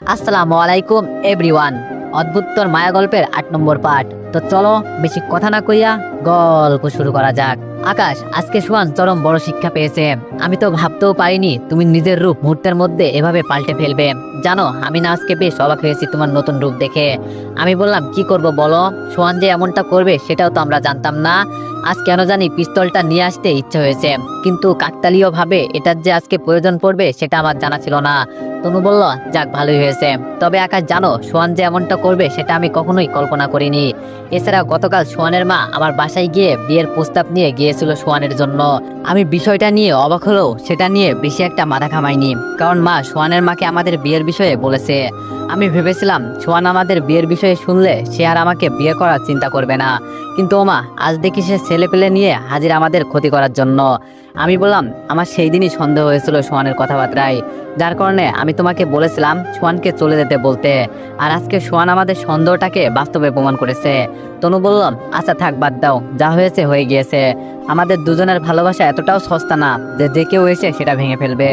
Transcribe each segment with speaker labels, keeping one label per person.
Speaker 1: আসসালামু আলাইকুম এভরিওয়ান অদ্ভুতর মায়া গল্পের আট নম্বর পার্ট তো চলো, বেশি কথা না কইয়া গল্প শুরু করা যাক। আকাশ, আজকে সুয়ান চরম বড় শিক্ষা পেয়েছে। আমি তো ভাবতেও পারিনি তুমি নিজের রূপ মুহূর্তের মধ্যে এভাবে পাল্টে ফেলবে। জানো, আমি না আজকে বেশ অবাক হয়েছি তোমার নতুন রূপ দেখে। আমি বললাম, কি করব বলো? সোয়ান যে এমনটা করবে, সেটাও তো আমরা জানতাম না। আজ কেন জানি পিস্তলটা নিয়ে আসতে ইচ্ছে হয়েছে। কিন্তু কাকতালীয় ভাবে এটার যে আজকে প্রয়োজন পড়বে, সেটা আমার জানা ছিল না। তনু বলল, যাক, ভালোই হয়েছে। তবে আকাশ, জানো, সোয়ান যে এমনটা করবে, সেটা আমি কখনোই কল্পনা করিনি। এছাড়া গতকাল সোয়ানের মা আমার বাসায় গিয়ে বিয়ের প্রস্তাব নিয়ে গিয়েছিল সোয়ানের জন্য। আমি বিষয়টা নিয়ে অবাক হলেও সেটা নিয়ে বেশি একটা মাথা খামাইনি কারণ মা সোয়ানের মাকে আমাদের বিয়ের বিষয়ে বলেছে। আমি ভেবেছিলাম সোয়ান আমাদের বিয়ের বিষয়ে শুনলে সে আর আমাকে বিয়ে করার চিন্তা করবে না। কিন্তু ওমা, আজ দেখি সে ছেলে পেলে নিয়ে হাজির আমাদের ক্ষতি করার জন্য। আমি বললাম, আমার সেই দিনই সন্দেহ হয়েছিল সোয়ানের কথাবার্তায়। যার কারণে আমি তোমাকে বলেছিলাম সোয়ানকে চলে যেতে বলতে। আর আজকে সোয়ান আমাদের সন্দেহটাকে বাস্তবে প্রমাণ করেছে। তনু বললাম আচ্ছা থাক, বাদ দাও, যা হয়েছে হয়ে গিয়েছে। আমাদের দুজনের ভালোবাসা এতটাও সস্তা না যে যে কেউ এসে সেটা ভেঙে ফেলবে।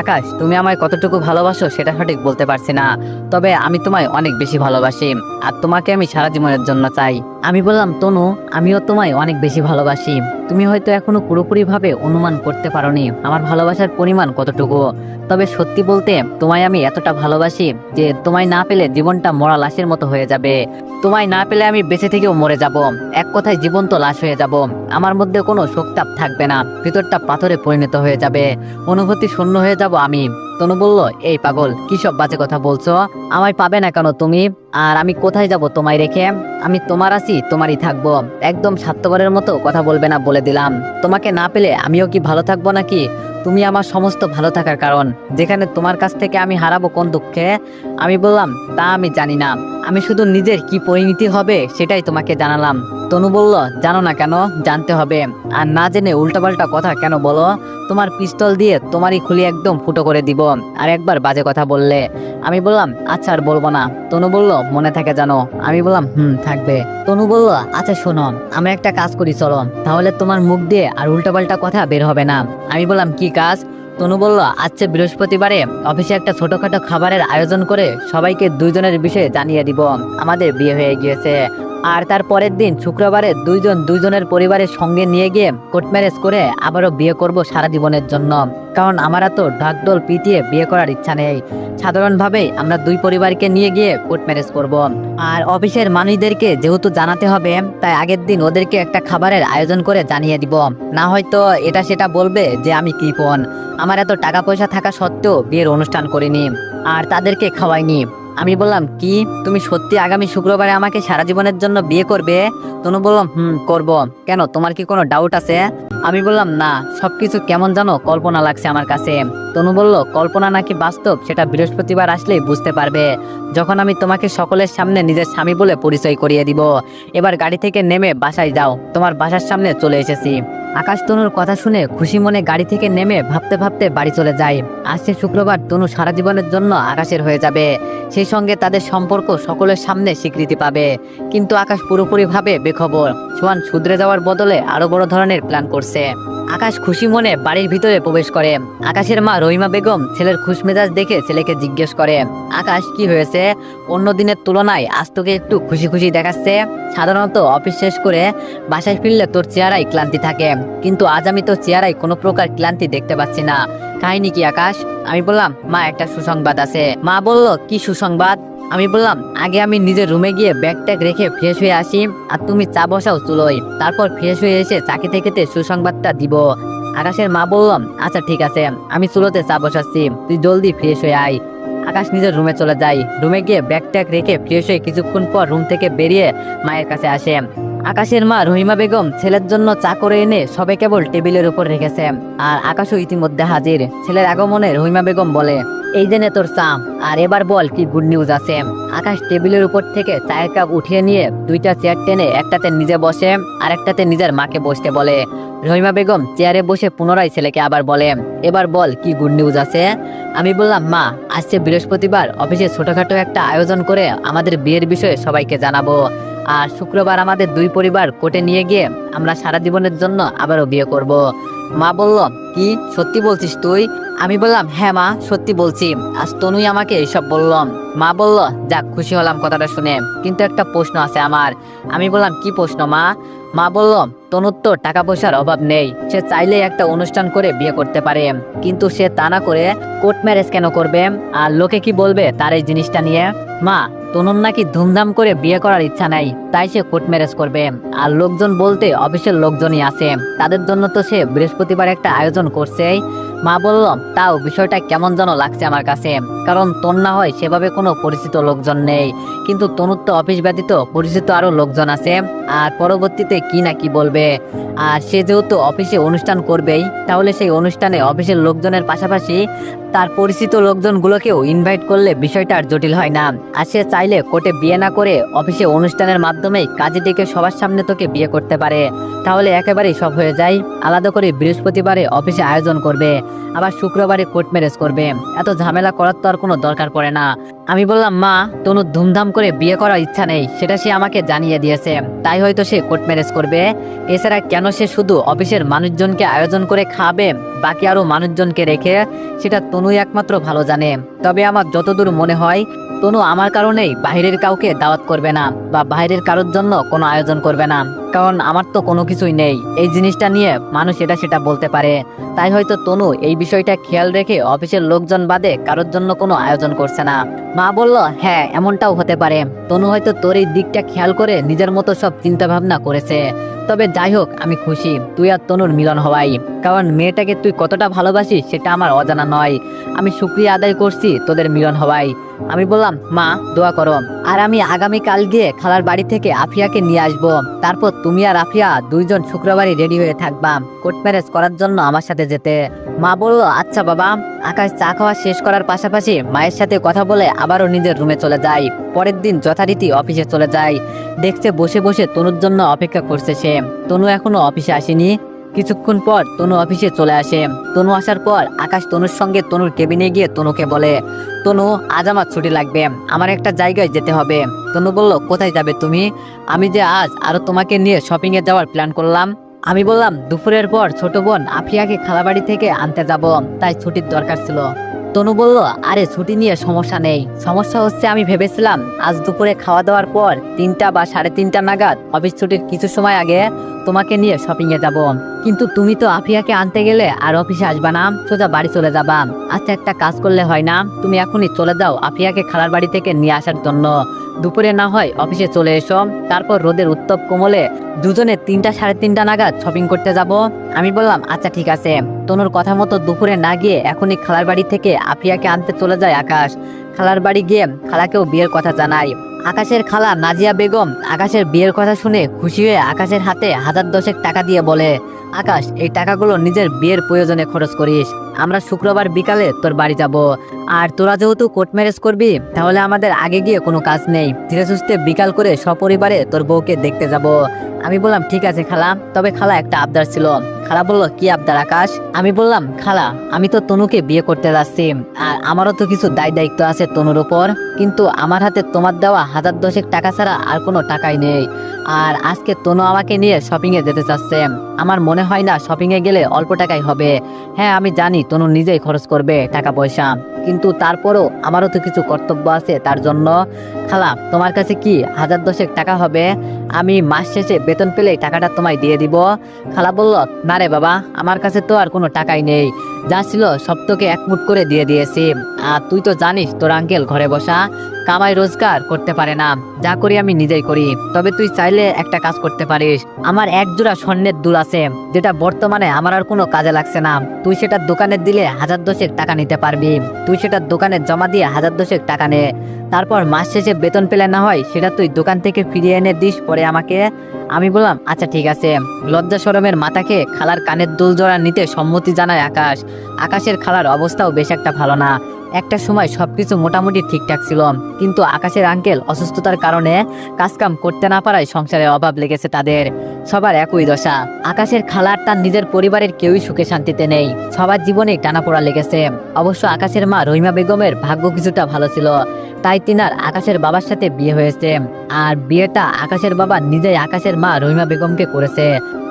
Speaker 1: আকাশ, তুমি আমায় কতটুকু ভালোবাসো সেটা সঠিক বলতে পারছি না। তবে আমি তোমায় অনেক বেশি ভালোবাসি আর তোমাকে আমি সারা জীবনের জন্য চাই। আমি বললাম, তনু, আমিও তোমায় অনেক বেশি ভালোবাসি। তুমি হয়তো এখনও পুরোপুরিভাবে অনুমান করতে পারোনি আমার ভালোবাসার পরিমাণ কতটুকু। তবে সত্যি বলতে, তোমায় আমি এতটা ভালোবাসি যে তোমায় না পেলে জীবনটা মরা লাশের মতো হয়ে যাবে। তোমায় না পেলে আমি বেঁচে থেকেও মরে যাব। এক কথায় জীবন্ত লাশ হয়ে যাব। আমার মধ্যে কোনো শোকতাপ থাকবে না। ভিতরটা পাথরে পরিণত হয়ে যাবে। অনুভূতি শূন্য হয়ে যাব আমি। তনু বলল, এই পাগল, কি সব বাজে কথা বলছো? আমায় পাবে না কেন তুমি? আর আমি কোথায় যাব তোমায় রেখে? আমি তোমার আছি, তোমারই থাকব। একদম স্বার্থপরের মতো কথা বলবে না বলে দিলাম। তোমাকে না পেলে আমিও কি ভালো থাকব নাকি? তুমি আমার সমস্ত ভালো থাকার কারণ। যেখানে তোমার কাছ থেকে আমি হারাবো কোন দুঃখে? আমি বললাম, তা আমি জানি না। আমি শুধু নিজের কি পরিণতি হবে সেটাই তোমাকে জানালাম। তনু বলল, জানো না কেন? জানতে হবে। আর না জেনে উল্টাপাল্টা কথা কেন বলো? তোমার পিস্তল দিয়ে তোমারই খুলি একদম ফুটো করে দিব। আর একবার বাজে কথা বললে। আমি বললাম আচ্ছা আর বলব না। তনু বলল, মনে থাকে জানো। আমি বললাম, হুম, থাকবে। তনু বলল আচ্ছা শোনো, আমরা একটা কাজ করি, চলো। তাহলে তোমার মুখ দিয়ে আর উল্টাপাল্টা কথা বের হবে না। আমি বললাম, কি কাজ? তনু বলল আচ্ছা বৃহস্পতিবারে অফিসে একটা ছোটখাটো খাবারের আয়োজন করে সবাইকে দুইজনের বিষয়ে জানিয়ে দিব। আমাদের বিয়ে হয়ে গিয়েছে। আর তার পরের দিন শুক্রবারে দুইজন দুইজনের পরিবারের সঙ্গে নিয়ে গিয়ে কোর্ট ম্যারেজ করে আবারও বিয়ে করব সারা জীবনের জন্য। কারণ আমার তো ঢাকডোল পিটিয়ে বিয়ে করার ইচ্ছা নেই। সাধারণভাবে আমরা দুই পরিবারকে নিয়ে গিয়ে কোর্ট ম্যারেজ করব। আর অফিসের মানুষদেরকে যেহেতু জানাতে হবে, তাই আগের দিন ওদেরকে একটা খাবারের আয়োজন করে জানিয়ে দিব। না হয়তো এটা সেটা বলবে যে আমি কৃপণ। আমার এত টাকা পয়সা থাকা সত্ত্বেও বিয়ের অনুষ্ঠান করিনি। আর তাদেরকে খাওয়াইনি। আমি বললাম, কি? তুমি সত্যি আগামী শুক্রবারে আমাকে সারা জীবনের জন্য বিয়ে করবে? তনু বললাম, হুম, করব। কেন, তোমার কি কোনো ডাউট আছে? আমি বললাম, না, সবকিছু কেমন জানো কল্পনা লাগছে আমার কাছে। তনু বলল, কল্পনা নাকি বাস্তব? সেটা বৃহস্পতিবার আসলেই বুঝতে পারবে। যখন আমি তোমাকে সকলের সামনে নিজের স্বামী বলে পরিচয় করিয়ে দিব, এবার গাড়ি থেকে নেমে বাসায় যাও। তোমার বাসার সামনে চলে এসেছি। আকাশ তনুর কথা শুনে খুশি মনে গাড়ি থেকে নেমে ভাবতে ভাবতে বাড়ি চলে যায়। আসছে শুক্রবার তনু সারা জীবনের জন্য আকাশের হয়ে যাবে। সেই সঙ্গে তাদের সম্পর্ক সকলের সামনে স্বীকৃতি পাবে। কিন্তু আকাশ পুরোপুরিভাবে বেখবর। সোয়ান শুধরে যাওয়ার বদলে আরও বড় ধরনের প্ল্যান করছে। আকাশ খুশি মনে বাড়ির ভিতরে প্রবেশ করে। আকাশের মা রহিমা বেগম ছেলের খুশমেজাজ দেখে ছেলেকে জিজ্ঞেস করে, আকাশ, কি হয়েছে? অন্য দিনের তুলনায় আজ তোকে একটু খুশি খুশি দেখাচ্ছে। সাধারণত অফিস শেষ করে বাসায় ফিরলে তোর চেহারায় ক্লান্তি থাকে। কিন্তু আজ আমি তোর চেহারায় কোনো প্রকার ক্লান্তি দেখতে পাচ্ছি না। কাহিনী কি, আকাশ? আমি বললাম, মা, একটা সুসংবাদ আছে। মা বলল, কি সুসংবাদ? আমি বললাম, আগে আমি নিজের রুমে গিয়ে ব্যাগ ট্যাগ রেখে ফ্রেশ হয়ে আসি আর তুমি চা বসাও চুলোই তারপর ফ্রেশ হয়ে এসে চাকি থেকে সুসংবাদটা দিব। আকাশের মা বললাম আচ্ছা ঠিক আছে, আমি চুলোতে চা বসাচ্ছি, তুই জলদি ফ্রেশ হয়ে আয়। আকাশ নিজের রুমে চলে যায়। রুমে গিয়ে ব্যাগ ট্যাগ রেখে ফ্রেশ হয়ে কিছুক্ষণ পর রুম থেকে বেরিয়ে মায়ের কাছে আসে। আকাশের মা রহিমা বেগম ছেলের জন্য চা করে এনে সবে কেবল টেবিলের উপর রেখেছে। আর আকাশও ইতিমধ্যে হাজির, ছেলের আগমনে রহিমা বেগম বলে, এই জেনে তোর চা, আর এবার বল কি গুড নিউজ আছে? আকাশ টেবিলের উপর থেকে চায়ের কাপ উঠিয়ে নিয়ে দুইটা চেয়ার টেনে একটাতে নিজে বসে আর একটাতে নিজের মাকে বসতে বলে। রহিমা বেগম চেয়ারে বসে পুনরায় ছেলেকে আবার বলে, এবার বল কি গুড নিউজ আছে? আমি বললাম, মা আসছে বৃহস্পতিবার অফিসে ছোটখাটো একটা আয়োজন করে আমাদের বিয়ের বিষয়ে সবাইকে জানাব। আর শুক্রবার আমাদের দুই পরিবার কোর্টে নিয়ে গিয়ে আমরা সারা জীবনের জন্য আবারও বিয়ে করব। মা বলল, কি? সত্যি বলছিস তুই? আমি বললাম হ্যাঁ মা, সত্যি বলছি। আজ তনুই আমাকে এইসব বললাম মা বলল, যাক, খুশি হলাম কথাটা শুনে। কিন্তু একটা প্রশ্ন আছে আমার। আমি বললাম, কি প্রশ্ন মা? মা বলল, তনুর তো টাকা পয়সার অভাব নেই। সে চাইলে একটা অনুষ্ঠান করে বিয়ে করতে পারে। কিন্তু সে তা না করে কোর্ট ম্যারেজ কেন করবে? আর লোকে কি বলবে তার এই জিনিসটা নিয়ে? মা, তনুর নাকি ধুমধাম করে বিয়ে করার ইচ্ছা নাই, তাই সে কোর্ট ম্যারেজ করবে। আর লোকজন বলতে অফিসের লোকজনই আছে। তাদের জন্য তো সে বৃহস্পতিবার একটা আয়োজন করছে মা বলল, তাও বিষয়টা কেমন যেন লাগছে আমার কাছে। কারণ তোর না হয় সেভাবে কোনো পরিচিত লোকজন নেই। কিন্তু তনুর তো অফিস ব্যতীত পরিচিত আরও লোকজন আছে। আর পরবর্তীতে কি না কি বলবে? আর সে যেহেতু অফিসে অনুষ্ঠান করবেই, তাহলে সেই অনুষ্ঠানে অফিসের লোকজনের পাশাপাশি তার পরিচিত লোকজনগুলোকেও ইনভাইট করলে বিষয়টা আর জটিল হয় না। আর সে চাইলে কোর্টে বিয়ে না করে অফিসে অনুষ্ঠানের মাধ্যমেই কাজে ডেকে সবার সামনে তোকে বিয়ে করতে পারে। তাহলে একেবারেই সব হয়ে যায়। আলাদা করে বৃহস্পতিবারে অফিসে আয়োজন করবে। আবার শুক্রবারে কোর্ট ম্যারেজ করবে। এত ঝামেলা করার তো আর কোনো দরকার পড়ে না। আমি বললাম, মা, তনু ধুমধাম করে বিয়ে করার ইচ্ছা নেই। সেটা সে আমাকে জানিয়ে দিয়েছে। তাই হয়তো সে কোর্ট ম্যারেজ করবে। এছাড়া কেন সে শুধু অফিসের মানুষজনকে আয়োজন করে খাবে? বাকি আরও মানুষজনকে রেখে সেটা তনুই একমাত্র ভালো জানে। তবে আমার যতদূর মনে হয়, তনু আমার কারণেই বাইরের কাউকে দাওয়াত করবে না বা বাইরের কারোর জন্য কোনো আয়োজন করবে না। কারণ আমার তো কোনো কিছুই নেই। এই জিনিসটা নিয়ে মানুষ এটা সেটা বলতে পারে। তাই হয়তো তনু এই বিষয়টা খেয়াল রেখে অফিসের লোকজন বাদে কারোর জন্য কোনো আয়োজন করছে না। মা বলল হ্যাঁ এমনটাও হতে পারে। তনু হয়তো তোর এই দিকটা খেয়াল করে নিজের মতো সব চিন্তা ভাবনা করেছে। তবে যাই হোক, আমি খুশি। তুই আর তনুর মিলন হওয়াই। কারণ মেয়েটাকে তুই কতটা ভালোবাসিস, সেটা আমার অজানা নয়। আমি শুক্রিয়া আদায় করছি তোদের মিলন হওয়াই। আমি বললাম, মা, দোয়া করো। আর আমি আগামী কাল গিয়ে খালার বাড়ি থেকে আফিয়াকে নিয়ে আসব। তারপর তুমি আর আফিয়া দুইজন শুক্রবারই রেডি হয়ে থাকবা কোর্ট ম্যারেজ করার জন্য আমার সাথে যেতে। মা বলল আচ্ছা বাবা। আকাশ চা খাওয়া শেষ করার পাশাপাশি মায়ের সাথে কথা বলে আবারও নিজের রুমে চলে যায়। পরের দিন যথারীতি অফিসে চলে যায়। দেখছে বসে বসে তনুর জন্য অপেক্ষা করছে সে। তনু এখনও অফিসে আসেনি। কিছুক্ষণ পর তনু অফিসে চলে আসে। তনু আসার পর আকাশ তনুর সঙ্গে তনুর কেবিনে গিয়ে তনুকে বলে, তনু, আজ আমার ছুটি লাগবে। আমার একটা জায়গায় যেতে হবে। তনু বলল, কোথায় যাবে তুমি? আমি যে আজ আরও তোমাকে নিয়ে শপিং এ যাওয়ার প্ল্যান করলাম। আমি বললাম, দুপুরের পর ছোট বোন আফিয়াকে খালাবাড়ি থেকে আনতে যাব। তাই ছুটির দরকার ছিল। তনু বলল, আরে, ছুটি নিয়ে সমস্যা নেই। সমস্যা হচ্ছে আমি ভেবেছিলাম আজ দুপুরে খাওয়া দাওয়ার পর তিনটা বা সাড়ে তিনটা নাগাদ অফিস ছুটির কিছু সময় আগে তোমাকে নিয়ে শপিং এ যাব। কিন্তু তুমি তো আফিয়াকে আনতে গেলে আর অফিসে আসবা না, সোজা বাড়ি চলে যাবা। আচ্ছা একটা কাজ করলে হয় না। তুমি এখনই চলে যাও আফিয়াকে খালার বাড়ি থেকে নিয়ে আসার জন্য। দুপুরে না হয় অফিসে চলে এসো। তারপর রোদের উত্তপ কোমলে দুজনে তিনটা সাড়ে তিনটা নাগাদ শপিং করতে যাব। আমি বললাম আচ্ছা ঠিক আছে। তনুর কথা মতো দুপুরে না গিয়ে এখনই খালার বাড়ি থেকে আফিয়াকে আনতে চলে যায় আকাশ। খালার বাড়ি গিয়ে খালাকেও বিয়ের কথা জানাই। আকাশের খালা নাজিয়া বেগম আকাশের বিয়ের কথা শুনে খুশি হয়ে আকাশের হাতে হাজার দশেক টাকা দিয়ে বলে আকাশ, এই টাকাগুলো নিজের বিয়ের প্রয়োজনে খরচ করিস। আমরা শুক্রবার বিকালে তোর বাড়ি যাব। আর তোরা যেহেতু কোর্ট ম্যারেজ করবি, তাহলে আমাদের আগে গিয়ে কোনো কাজ নেই। ধীরে সুস্থে বিকাল করে সপরিবারে তোর বউকে দেখতে যাব। আমি বললাম, ঠিক আছে খালা। তবে খালা একটা আবদার ছিল। খালা বলল, কি আবদার আকাশ? আমি বললাম, খালা, আমি তো তনুকে বিয়ে করতে যাচ্ছি। আর আমারও তো কিছু দায় দায়িত্ব আছে তনুর ওপর। কিন্তু আমার হাতে তোমার দেওয়া হাজার দশেক টাকা ছাড়া আর কোনো টাকাই নেই। আর আজকে তনু আমাকে নিয়ে শপিং এ যেতে চাচ্ছে। আমার মনে হয় না শপিং এ গেলে অল্প টাকাই হবে। হ্যাঁ আমি জানি তনু নিজেই খরচ করবে টাকা পয়সা কিন্তু তারপরও আমারও তো কিছু কর্তব্য আছে, তার জন্য। খালা, তোমার কাছে কি হাজার দশেক টাকা হবে? আমি মাস শেষে বেতন পেলে টাকাটা তোমায় দিয়ে দিব। খালা বলল, না রে বাবা, আমার কাছে তো আর কোনো টাকাই নেই। যা ছিল সব তোকে এক মুঠ করে দিয়ে দিয়েছি। আর তুই তো জানিস তোর আঙ্কেল ঘরে বসা কামাই রোজগার করতে পারে না। যা করি আমি নিজেই করি। তবে তুই চাইলে একটা কাজ করতে পারিস। আমার এক জোড়া স্বর্ণের দুল আছে, যেটা বর্তমানে আমার আর কোনো কাজে লাগছে না। তুই সেটা দোকানে দিলে হাজার দশেক টাকা নিতে পারবি। তুই সেটা দোকানে জমা দিয়ে হাজার দশেক টাকা নে। তারপর মাস শেষে বেতন পেলে না হয় সেটা তুই দোকান থেকে ফিরিয়ে এনে দিস পরে আমাকে। আমি বললাম আচ্ছা ঠিক আছে। লজ্জা সরমের মাথাকে খালার কানের দুল জোড়া নিতে সম্মতি জানায় আকাশ। আকাশের খালার অবস্থাও বেশ একটা ভালো না। একটা সময় সবকিছু মোটামুটি ঠিকঠাক ছিল। কিন্তু আকাশের আঙ্কেল অসুস্থতার কারণে কাজকাম করতে না পারায় সংসারে অভাব লেগেছে তাদের। সবার একই দশা। আকাশের খালার তার নিজের পরিবারের কেউই সুখে শান্তিতে নেই। সবার জীবনে টানাপোড়া লেগেছে। অবশ্য আকাশের মা রহিমা বেগমের ভাগ্য কিছুটা ভালো ছিল। তাই তিনার আকাশের বাবার সাথে বিয়ে হয়েছে। আর বিয়েটা আকাশের বাবা নিজেই আকাশের মা রহিমা বেগমকে করেছে।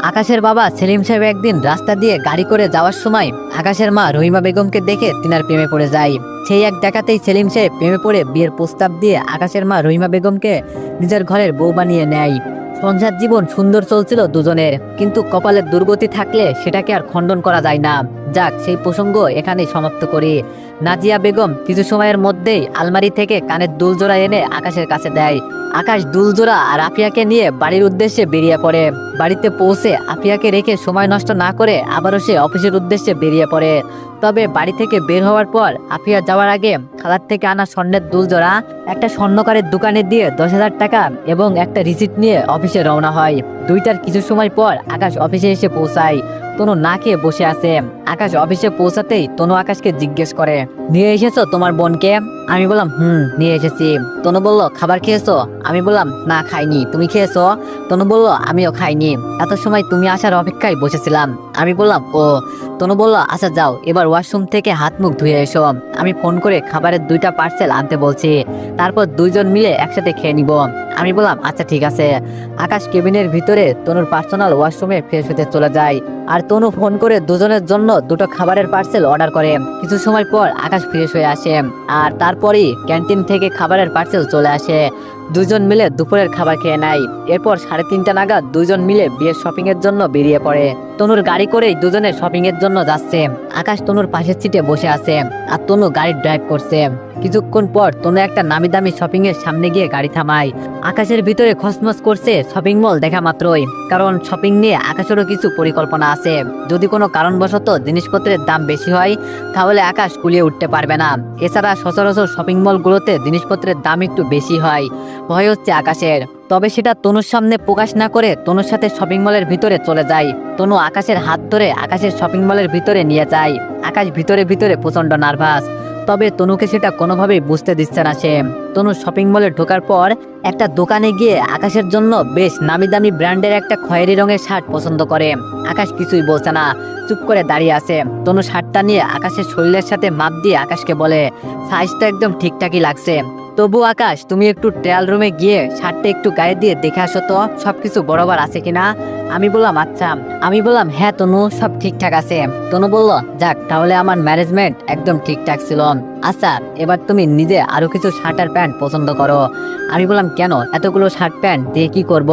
Speaker 1: আকাশের বাবা সেলিম সাহেব একদিন রাস্তা দিয়ে গাড়ি করে যাওয়ার সময় আকাশের মা রহিমা বেগমকে দেখে তিনার প্রেমে পড়ে যায়। সেই এক দেখাতেই সেলিম সাহেব প্রেমে পড়ে বিয়ের প্রস্তাব দিয়ে আকাশের মা রহিমা বেগমকে নিজের ঘরের বউ বানিয়ে নেয়। সংসার জীবন সুন্দর চলছিল দুজনের। কিন্তু কপালের দুর্গতি থাকলে সেটাকে আর খণ্ডন করা যায় না। যাক, সেই প্রসঙ্গ এখানেই সমাপ্ত করি। নাজিয়া বেগম কিছু সময়ের মধ্যেই আলমারি থেকে কানের দুলজোড়া এনে আকাশের কাছে দেয়। আকাশ দুলজোড়া আর আফিয়াকে নিয়ে বাড়ির উদ্দেশ্যে বেরিয়ে পড়ে। বাড়িতে পৌঁছে আফিয়াকে রেখে সময় নষ্ট না করে আবারও সে অফিসের উদ্দেশ্যে বেরিয়ে পড়ে। তবে বাড়ি থেকে বের হওয়ার পর আফিয়া যাওয়ার আগে খালার থেকে আনা স্বর্ণের দুল জোড়া একটা স্বর্ণকারের দোকানে দিয়ে দশ হাজার টাকা এবং একটা রিসিপ্ট নিয়ে অফিসে রওনা হয়। দুইটার কিছু সময় পর আকাশ অফিসে এসে পৌঁছায়। তনু না খেয়ে বসে আছে। আকাশ অফিসে পৌঁছাতেই তনু আকাশকে জিজ্ঞেস করে, নিয়ে এসেছ তোমার বোনকে? আমি বললাম, হুম, নিয়ে এসেছি। তনু বলল, খাবার খেয়েছো? আমি বললাম, না, খাইনি। তুমি খেয়েছো? তনু বলল, আমিও খাইনি। এত সময় তুমি আসার অপেক্ষায় বসেছিলাম। আমি বললাম, ও। তনু বলল আচ্ছা যাও। এবার ওয়াশরুম থেকে হাত মুখ ধুয়ে এসো। আমি ফোন করে খাবারের দুইটা পার্সেল আনতে বলছি। তারপর দুইজন মিলে একসাথে খেয়ে নিব। আমি বললাম আচ্ছা ঠিক আছে। আকাশ কেবিনের ভিতরে তনুর পার্সোনাল ওয়াশরুমে ফ্রেশ হতে চলে যায়। আর তনু ফোন করে দুজনের জন্য দুটো খাবারের পার্সেল অর্ডার করে। কিছু সময় পর আকাশ ফ্রেশ হয়ে আসে। আর তারপরেই ক্যান্টিন থেকে খাবারের পার্সেল চলে আসে। দুজন মিলে দুপুরের খাবার খেয়ে নেয়। এরপর সাড়ে তিনটা নাগাদ দুজন মিলে বিয়ের শপিং এর জন্য বেরিয়ে পড়ে। তনুর গাড়ি করেই দুজনে শপিং এর জন্য যাচ্ছে। আকাশ তনুর পাশের সিটে বসে আছে আর তনু গাড়ি ড্রাইভ করছে। কিছুক্ষণ পর তনু একটা নামি দামি শপিং এর সামনে গিয়ে গাড়ি থামায়। আকাশের ভিতরে খসমস করছে শপিং মল দেখা মাত্রই, কারণ শপিং নিয়ে আকাশেরও কিছু পরিকল্পনা আছে। যদি কোনো কারণবশত জিনিসপত্রের দাম বেশি হয়, তাহলে আকাশ কুলিয়ে উঠতে পারবে না। এছাড়া সচরাচর শপিং মলগুলোতে জিনিসপত্রের দাম একটু বেশি হয়। ভয় হচ্ছে আকাশের। তবে সেটা তনুর সামনে প্রকাশ না করে তনুর সাথে শপিং মলের ভিতরে চলে যায়। তনু আকাশের হাত ধরে আকাশের শপিং মলের ভিতরে নিয়ে যায়। আকাশ ভিতরে ভিতরে প্রচণ্ড নার্ভাস তবে তনুকে সেটা কোনোভাবেই বুঝতে দিচ্ছে না সে। তনু শপিং মলে ঢোকার পর একটা দোকানে গিয়ে আকাশের জন্য বেশ নামি দামি ব্র্যান্ডের একটা খয়েরি রঙের শার্ট পছন্দ করে। আকাশ কিছুই বলছে না, চুপ করে দাঁড়িয়ে আছে। তনু শার্টটা নিয়ে আকাশের শরীরের সাথে মাপ দিয়ে আকাশকে বলে সাইজটা একদম ঠিকঠাকই লাগছে। তবু আকাশ, তুমি একটু ট্রায়াল রুমে গিয়ে শার্টটা একটু গায়ে দিয়ে দেখে আসো তো, সবকিছু বরাবর আছে কিনা? আমি বললাম আচ্ছা। আমি বললাম হ্যাঁ তনু, সব ঠিকঠাক আছে। তনু বলল, যাক, তাহলে আমার ম্যানেজমেন্ট একদম ঠিকঠাক ছিল। আচ্ছা এবার তুমি নিজে আরও কিছু শার্ট আর প্যান্ট পছন্দ করো। আমি বললাম, কেন? এতগুলো শার্ট প্যান্ট দিয়ে কি করব?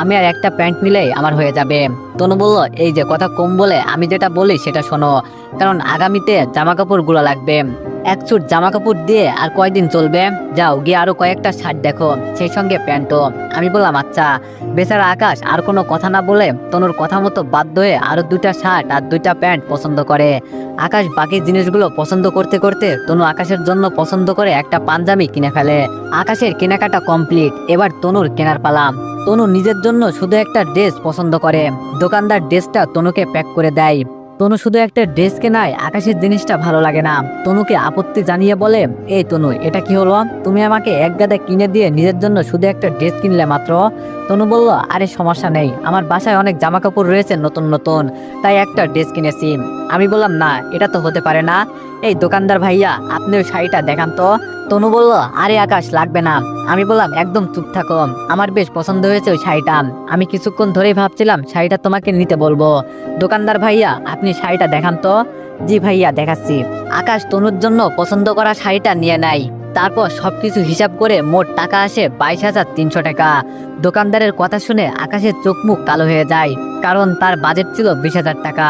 Speaker 1: আমি আর একটা প্যান্ট নিলেই আমার হয়ে যাবে। তনু বলল, এই যে কথা কম বলে, আমি যেটা বলি সেটা শোনো, কারণ আগামীতে জামা কাপড়গুলো লাগবে। এক চুট জামা কাপড় দিয়ে আর কয়দিন চলবে? যাও, গিয়ে আরও কয়েকটা শার্ট দেখো, সেই সঙ্গে প্যান্টও। আমি বললাম আচ্ছা। বেচারা আকাশ আর কোনো কথা না বলে তনুর কথা মতো বাধ্য হয়ে আরও দুইটা শার্ট আর দুইটা প্যান্ট পছন্দ করে। আকাশ বাকি জিনিসগুলো পছন্দ করতে করতে তনু আকাশের জন্য পছন্দ করে একটা পাঞ্জাবি কিনে ফেলে। আকাশের কেনাকাটা কমপ্লিট, এবার তনুর কেনার পালাম তনু নিজের জন্য শুধু একটা ড্রেস পছন্দ করে। দোকানদার ড্রেসটা তনুকে প্যাক করে দেয়। তনু শুধু একটা ড্রেস কেনায় আকাশের জিনিসটা ভালো লাগে না। তনুকে আপত্তি জানিয়ে বলে, এই তনু, এটা কি হলো? তুমি আমাকে এক গাদা কিনে দিয়ে নিজের জন্য শুধু একটা ড্রেস কিনলে মাত্র? তনু বলল, আরে, সমস্যা নেই। আমার বাসায় অনেক জামা কাপড় রয়েছে নতুন নতুন। তাই একটা ড্রেস কিনেছি। আমি বললাম, না, এটা তো হতে পারে না। এই দোকানদার ভাইয়া আপনি ওই শাড়িটা দেখান তো। তনু বলল, আরে, আকাশ, লাগবে না। আমি বললাম, একদম চুপ থাকো। আমার বেশ পছন্দ হয়েছে ওই শাড়িটা। আমি কিছুক্ষণ ধরেই ভাবছিলাম, শাড়িটা তোমাকে নিতে বলব। দোকানদার ভাইয়া, আপনি শাড়িটা দেখান তো? জি ভাইয়া, দেখাচ্ছি। আকাশ তনুর জন্য পছন্দ করা শাড়িটা নিয়ে নেয়। তারপর সবকিছু হিসাব করে মোট টাকা আসে বাইশ হাজার তিনশো টাকা। দোকানদারের কথা শুনে আকাশের চোখ মুখ কালো হয়ে যায়, কারণ তার বাজেট ছিল বিশ হাজার টাকা।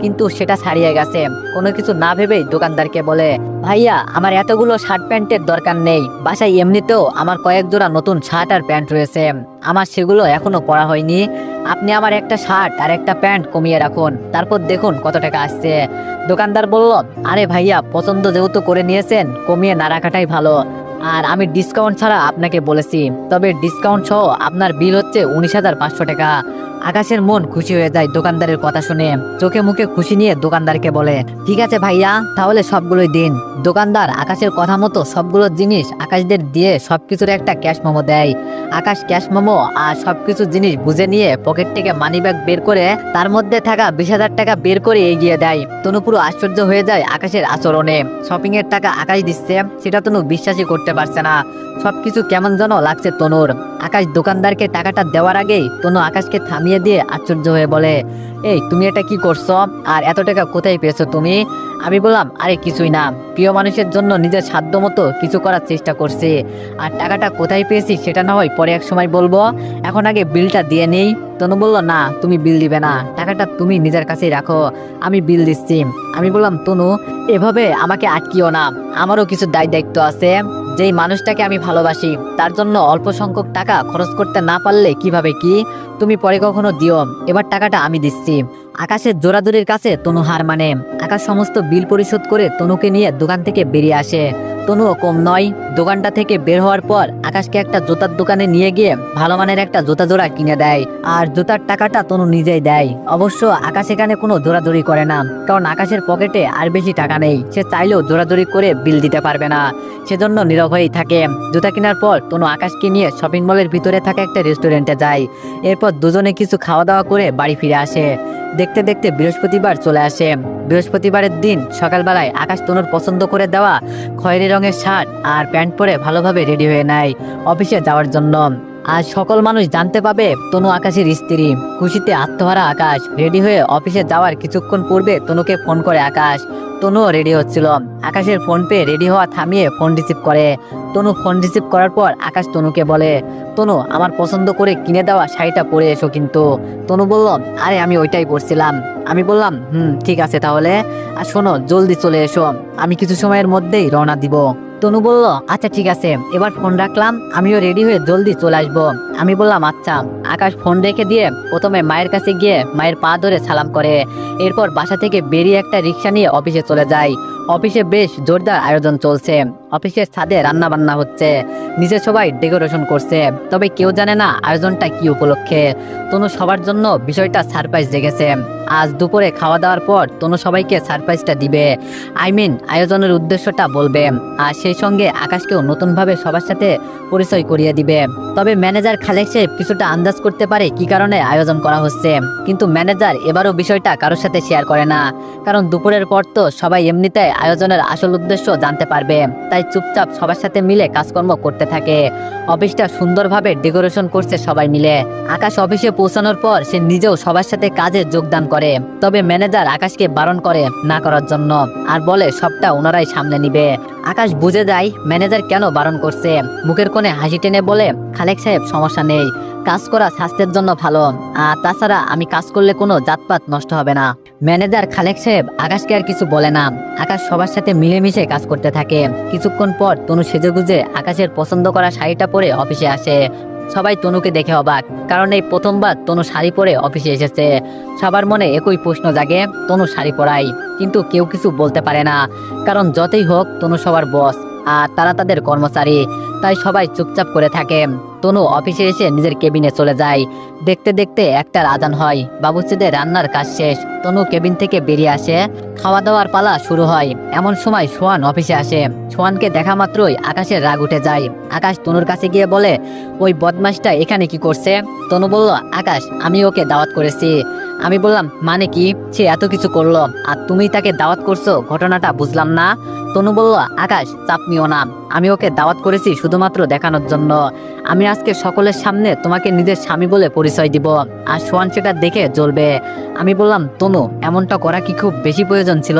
Speaker 1: কিন্তু সেটা ছাড়িয়ে গেছে। কোনো কিছু না ভেবেই দোকানদারকে বলে, ভাইয়া, আমার এতগুলো শার্ট প্যান্টের দরকার নেই। বাসায় এমনিতেও আমার কয়েক জোড়া নতুন শার্ট আর প্যান্ট রয়েছে। আমার সেগুলো এখনও পরা হয়নি। আপনি আমার একটা শার্ট আর একটা প্যান্ট কমিয়ে রাখুন। তারপর দেখুন কত টাকা আসছে। দোকানদার বলল, আরে ভাইয়া, পছন্দ যেহেতু করে নিয়েছেন, কমিয়ে না রাখাটাই ভালো। আর আমি ডিসকাউন্ট ছাড়া আপনাকে বলেছি। তবে ডিসকাউন্ট সহ আপনার বিল হচ্ছে উনিশ হাজার পাঁচশো টাকা। আকাশের মন খুশি হয়ে যায় দোকানদারের কথা শুনে। চোখে মুখে খুশি নিয়ে দোকানদারকে বলে, ঠিক আছে ভাইয়া, তাহলে সবগুলোই দিন। দোকানদার আকাশের কথা মতো সবগুলো জিনিস আকাশদের দিয়ে সবকিছুর একটা ক্যাশ মোমো দেয়। আকাশ ক্যাশ মোমো আর সবকিছু জিনিস বুঝে নিয়ে পকেট থেকে মানি ব্যাগ বের করে তার মধ্যে থাকা বিশ হাজার টাকা বের করে এগিয়ে দেয়। তনু পুরো আশ্চর্য হয়ে যায় আকাশের আচরণে। শপিং এর টাকা আকাশ দিচ্ছে, সেটা তনু বিশ্বাসই করতে বুঝতে পারছে না। সবকিছু কেমন যেন লাগছে তনুর। আকাশ দোকানদারকে টাকাটা দেওয়ার আগেই তনু আকাশকে থামিয়ে দিয়ে আশ্চর্য হয়ে বলে, এই, তুমি এটা কি করছ? আর এত টাকা কোথায় পেয়েছ তুমি? আমি বললাম, আরে, কিছুই না। প্রিয় মানুষের জন্য নিজের সাধ্য মতো কিছু করার চেষ্টা করছি। আর টাকাটা কোথায় পেয়েছি সেটা না হয় পরে এক সময় বলব। এখন আগে বিলটা দিয়ে নেই। তনু বলল, না, তুমি বিল দিবে না। টাকাটা তুমি নিজের কাছেই রাখো। আমি বিল দিচ্ছি। আমি বললাম, তনু, এভাবে আমাকে আটকিও না। আমারও কিছু দায় দায়িত্ব আছে। যেই মানুষটাকে আমি ভালোবাসি, তার জন্য অল্প সংখ্যক টাকা খরচ করতে না পারলে কীভাবে কি? তুমি পরে কখনো দিও। এবার টাকাটা আমি দিচ্ছি। আকাশের জোরাদুরির কাছে তনু হার মানে। আকাশ সমস্ত বিল পরিশোধ করে তনুকে নিয়ে দোকান থেকে বেরিয়ে আসে। তনুও কম নয়। দোকানটা থেকে বের হওয়ার পর আকাশকে একটা জুতার দোকানে নিয়ে গিয়ে ভালো মানের একটা জুতা জোড়া কিনে দেয়। আর জুতার টাকাটা তনু নিজেই দেয়। অবশ্য আকাশ এখানে কোনো জোরাজুরি করে না, কারণ আকাশের পকেটে আর বেশি টাকা নেই। সে চাইলেও জোরাজুরি করে বিল দিতে পারবে না। সেজন্য নীরব হয়েই থাকে। জুতা কেনার পর তনু আকাশকে নিয়ে শপিং মলের ভিতরে থাকা একটা রেস্টুরেন্টে যায়। এরপর দুজনে কিছু খাওয়া দাওয়া করে বাড়ি ফিরে আসে। দেখতে দেখতে বৃহস্পতিবার চলে আসে। বৃহস্পতিবারের দিন সকালবেলায় আকাশ তনুর পছন্দ করে দেওয়া খয়েরি রঙের শার্ট আর প্যান্ট পরে ভালোভাবে রেডি হয়ে নেয় অফিসে যাওয়ার জন্য। আজ সকল মানুষ জানতে পাবে তনু আকাশের স্ত্রী। খুশিতে আত্মহারা আকাশ। রেডি হয়ে অফিসে যাওয়ার কিছুক্ষণ পূর্বে তনুকে ফোন করে আকাশ। তনু রেডি হচ্ছিল। আকাশের ফোন পেয়ে রেডি হওয়া থামিয়ে ফোন রিসিভ করে। তনু ফোন রিসিভ করার পর আকাশ তনুকে বলে, তনু, আমার পছন্দ করে কিনে দেওয়া শাড়িটা পরে এসো কিন্তু। তনু বলল, আরে, আমি ওইটাই পরছিলাম। আমি বললাম, হুম, ঠিক আছে তাহলে। আর শোনো, জলদি চলে এসো। আমি কিছু সময়ের মধ্যেই রওনা দিব। তনু বলল আচ্ছা ঠিক আছে। এবার ফোন রাখলাম আমিও রেডি হয়ে জলদি চলে আসব। আমি বললাম আচ্ছা আকাশ ফোন রেখে দিয়ে প্রথমে মায়ের কাছে গিয়ে মায়ের পা ধরে সালাম করে। এরপর বাসা থেকে বেরিয়ে একটা রিক্সা নিয়ে অফিসে চলে যায় অফিসে বেশ জোরদার আয়োজন চলছে। অফিসের ছাদে রান্না বান্না হচ্ছে। নিচে সবাই ডেকোরেশন করছে। তবে কেউ জানে না আয়োজনটা কি উপলক্ষে। তনু সবার জন্য বিষয়টা সারপ্রাইজ রেখেছে। আজ দুপুরে খাওয়া দাওয়ার পর তনু সবাইকে সারপ্রাইজটা দিবে। আই মিন, আয়োজনের উদ্দেশ্যটা বলবে। আর সেই সঙ্গে আকাশকেও নতুনভাবে সবার সাথে পরিচয় করিয়ে দিবে। তবে ম্যানেজার খালেক সাহেব কিছুটা আন্দাজ করতে পারে কি কারণে আয়োজন করা হচ্ছে। কিন্তু ম্যানেজার এবারও বিষয়টা কারোর সাথে শেয়ার করে না। কারণ দুপুরের পর তো সবাই এমনিতে আয়োজনের আসল উদ্দেশ্য জানতে পারবে। তাই চুপচাপ সবার সাথে মিলে কাজকর্ম করতে থাকে। অফিসটা সুন্দরভাবে ডেকোরেশন করছে সবাই মিলে। আকাশ অফিসে পৌঁছানোর পর সে নিজেও সবার সাথে কাজে যোগদান করে। তবে ম্যানেজার আকাশকে বারণ করে না করার জন্য। আর বলে সবটা ওনারাই সামনে নিবে। আকাশ বুঝে যায় ম্যানেজার কেন বারণ করছে। মুখের কোণে হাসি টেনে বলে, খালেক সাহেব, সমস্যা নেই। কাজ করা স্বাস্থ্যের জন্য ভালো। আর তাছাড়া আমি কাজ করলে কোনো জাতপাত নষ্ট হবে না। ম্যানেজার খালেক সাহেব আকাশকে আর কিছু বলে না। আকাশ সবার সাথে মিলেমিশে কাজ করতে থাকে। কিছুক্ষণ পর তনু সেজেগুজে আকাশের পছন্দ করা শাড়িটা পরে অফিসে আসে। সবাই তনুকে দেখে অবাক, কারণ এই প্রথমবার তনু শাড়ি পরে অফিসে এসেছে। সবার মনে একই প্রশ্ন জাগে, তনু শাড়ি পরাই। কিন্তু কেউ কিছু বলতে পারে না, কারণ যতই হোক তনু সবার বস, আর তারা তাদের কর্মচারী, তাই সবাই চুপচাপ করে থাকে। তনু অফিসে এসে নিজের কেবিনে চলে যায়। দেখতে দেখতে একটা আজান হয়। বাবুচিদের রান্নার কাজ শেষ। তনু কেবিন থেকে বেরিয়ে আসে। খাওয়া দাওয়ার পালা শুরু হয়। এমন সময় সোয়ান অফিসে আসে। সোয়ানকে দেখা মাত্রই আকাশের রাগ উঠে যায়। আকাশ তনুর কাছে গিয়ে বলে, ওই বদমাসটা এখানে কি করছে? তনু বলল, আকাশ, আমি ওকে দাওয়াত করেছি। আমি বললাম মানে কি? সে এত কিছু করল। আর তুমি তাকে দাওয়াত করছ? ঘটনাটা বুঝলাম না। তনু বলল, আকাশ, চাপ নিও না। আমি ওকে দাওয়াত করেছি শুধুমাত্র দেখানোর জন্য। আমি আজকে সকলের সামনে তোমাকে নিজের স্বামী বলে পরিচয় দিব। আর সোয়ান সেটা দেখে জ্বলবে। আমি বললাম, তনু, এমনটা করা কি খুব বেশি প্রয়োজন ছিল?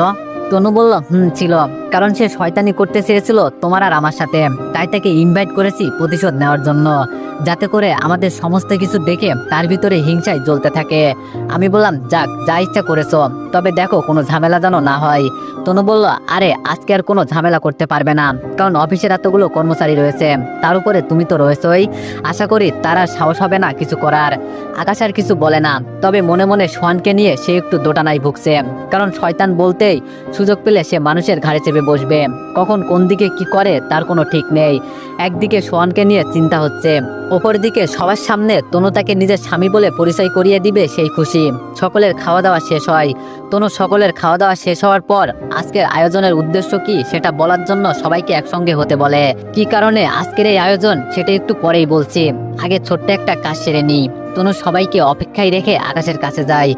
Speaker 1: তনু বলল, হুম, ছিল। কারণ সে শয়তানি করতে চেয়েছিল তোমার আর আমার সাথে। তাই তাকে ইনভাইট করেছি প্রতিশোধ নেওয়ার জন্য। যাতে করে আমাদের সমস্ত কিছু দেখে তার ভিতরে হিংসায় জ্বলতে থাকে। আমি বললাম, যাক, যা ইচ্ছা করেছ। তবে দেখো, কোনো ঝামেলা যেন না হয়। তনু বলল, আরে, আজকে আর কোনো ঝামেলা করতে পারবে না। কারণ অফিসের এতগুলো কর্মচারী রয়েছে। তার উপরে তুমি তো রয়েছই। আশা করি তারা সাহস হবে না কিছু করার। আকাশ আর কিছু বলে না। তবে মনে মনে সোহানকে নিয়ে সে একটু দোটানায় ভুগছে। কারণ শয়তান বলতেই সুযোগ পেলে সে মানুষের ঘাড়ে চেপে বসবে। কখন কোন দিকে কি করে তার কোনো ঠিক নেই। একদিকে সোহানকে নিয়ে চিন্তা হচ্ছে। অপরদিকে সবার সামনে তনু তাকে নিজের স্বামী বলে পরিচয় করিয়ে দিবে সেই খুশি। সকলের খাওয়া দাওয়া শেষ হয়। তনু সকলের খাওয়া দাওয়া শেষ হওয়ার পর আজকের আয়োজনের উদ্দেশ্য কি সেটা বলার জন্য সবাইকে একসঙ্গে হতে বলে। কি কারণে আজকের এই আয়োজন সেটা একটু পরেই বলছি। আগে ছোট্ট একটা কাজ সেরে নিই। তনু সবাইকে অপেক্ষায় রেখে আকাশের কাছে যায়।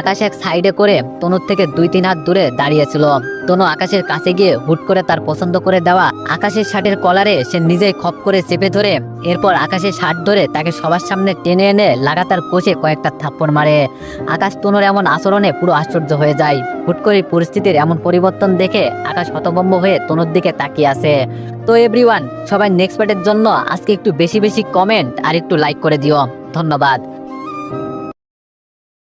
Speaker 1: আকাশ এক সাইডে করে তনুর থেকে দুই তিন হাত দূরে দাঁড়িয়েছিল। তনু আকাশের কাছে গিয়ে হুট করে তার পছন্দ করে দেওয়া আকাশের শার্টের কলারে সে নিজেই খপ করে চেপে ধরে, এরপর আকাশের শার্ট ধরে তাকে সবার সামনে টেনে এনে লাগাতার কোষে কয়েকটা থাপ্পড় মারে। আকাশ তনুর এমন আচরণে পুরো আশ্চর্য হয়ে যায়। হুট করে পরিস্থিতির এমন পরিবর্তন দেখে আকাশ হতভম্ব হয়ে তনুর দিকে তাকিয়ে আছে। তো এভরিওয়ান সবাই নেক্সট পার্টের জন্য আজকে একটু বেশি বেশি কমেন্ট আর একটু লাইক করে দিও। ধন্যবাদ।